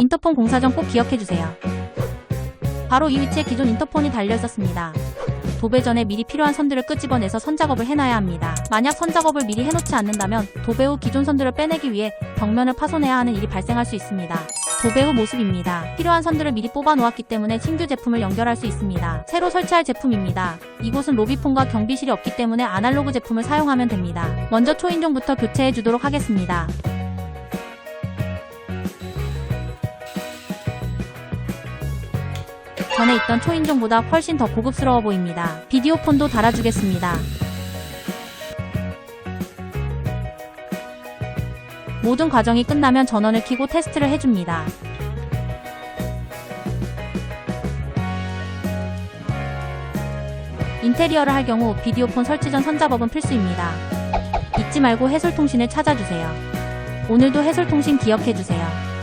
인터폰 공사점 꼭 기억해주세요. 바로 이 위치에 기존 인터폰이 달려 있었습니다. 도배 전에 미리 필요한 선들을 끄집어내서 선작업을 해놔야 합니다. 만약 선작업을 미리 해놓지 않는다면 도배 후 기존 선들을 빼내기 위해 벽면을 파손해야 하는 일이 발생할 수 있습니다. 도배 후 모습입니다. 필요한 선들을 미리 뽑아 놓았기 때문에 신규 제품을 연결할 수 있습니다. 새로 설치할 제품입니다. 이곳은 로비폰과 경비실이 없기 때문에 아날로그 제품을 사용하면 됩니다. 먼저 초인종부터 교체해 주도록 하겠습니다. 전에 있던 초인종보다 훨씬 더 고급스러워 보입니다. 비디오폰도 달아주겠습니다. 모든 과정이 끝나면 전원을 켜고 테스트를 해줍니다. 인테리어를 할 경우 비디오폰 설치 전 선작업은 필수입니다. 잊지 말고 해솔통신을 찾아주세요. 오늘도 해솔통신 기억해주세요.